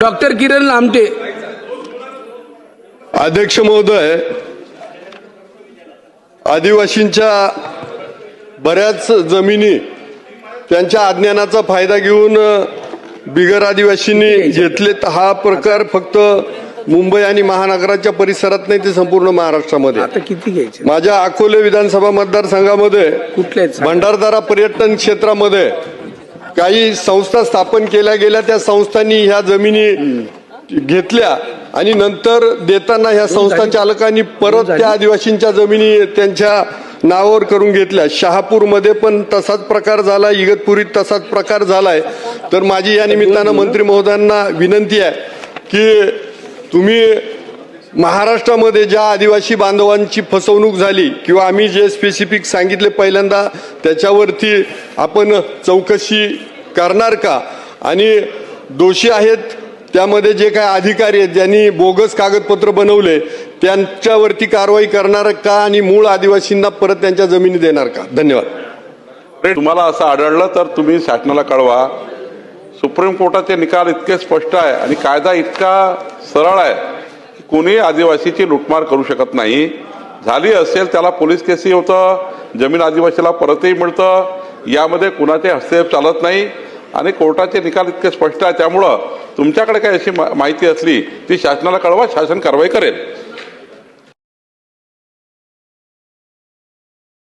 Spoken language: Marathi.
डॉक्टर किरण लामटे. अध्यक्ष महोदय आदिवासींच्या बऱ्याच जमिनी त्यांच्या अज्ञानाचा फायदा घेऊन बिगर आदिवासींनी घेतले हा प्रकार फक्त मुंबई आणि महानगराच्या परिसरात नाही ते संपूर्ण महाराष्ट्रामध्ये. आता किती घ्यायचे? माझ्या अकोले विधानसभा मतदारसंघामध्ये? भंडारदारा पर्यटन क्षेत्रामध्ये काही संस्था स्थापन केल्या गेल्या त्या संस्थांनी ह्या जमिनी घेतल्या आणि नंतर देताना ह्या संस्था चालकांनी परत त्या आदिवासींच्या जमिनी त्यांच्या नावावर करून घेतल्या. शहापूरमध्ये पण तसाच प्रकार झाला इगतपुरीत तसाच प्रकार झालाय. तर माझी या निमित्तानं मंत्री महोदयांना विनंती आहे की तुम्ही महाराष्ट्रामध्ये ज्या आदिवासी बांधवांची फसवणूक झाली किंवा आम्ही जे स्पेसिफिक सांगितले पहिल्यांदा त्याच्यावरती आपण चौकशी करणार का? आणि दोषी आहेत त्यामध्ये जे काही अधिकारी आहेत ज्यांनी बोगस कागदपत्र बनवले त्यांच्यावरती कारवाई करणार का? आणि मूळ आदिवासींना परत त्यांच्या जमिनी देणार का? धन्यवाद. तुम्हाला असं आढळलं तर तुम्ही शासनाला कळवा. सुप्रीम कोर्टाचे निकाल इतके स्पष्ट आहे आणि कायदा इतका सरळ आहे की कोणी आदिवासीची लुटमार करू शकत नाही. झाली असेल त्याला पोलीस केसही होतं जमीन आदिवासीला परतही मिळतं यामध्ये कुणाचे हस्तक्षेप चालत नाही आणि कोर्टाचे निकाल इतके स्पष्ट आहे त्यामुळं तुमच्याकडे काही अशी मा- माहिती असली ती शासनाला कळवा शासन कारवाई करेल.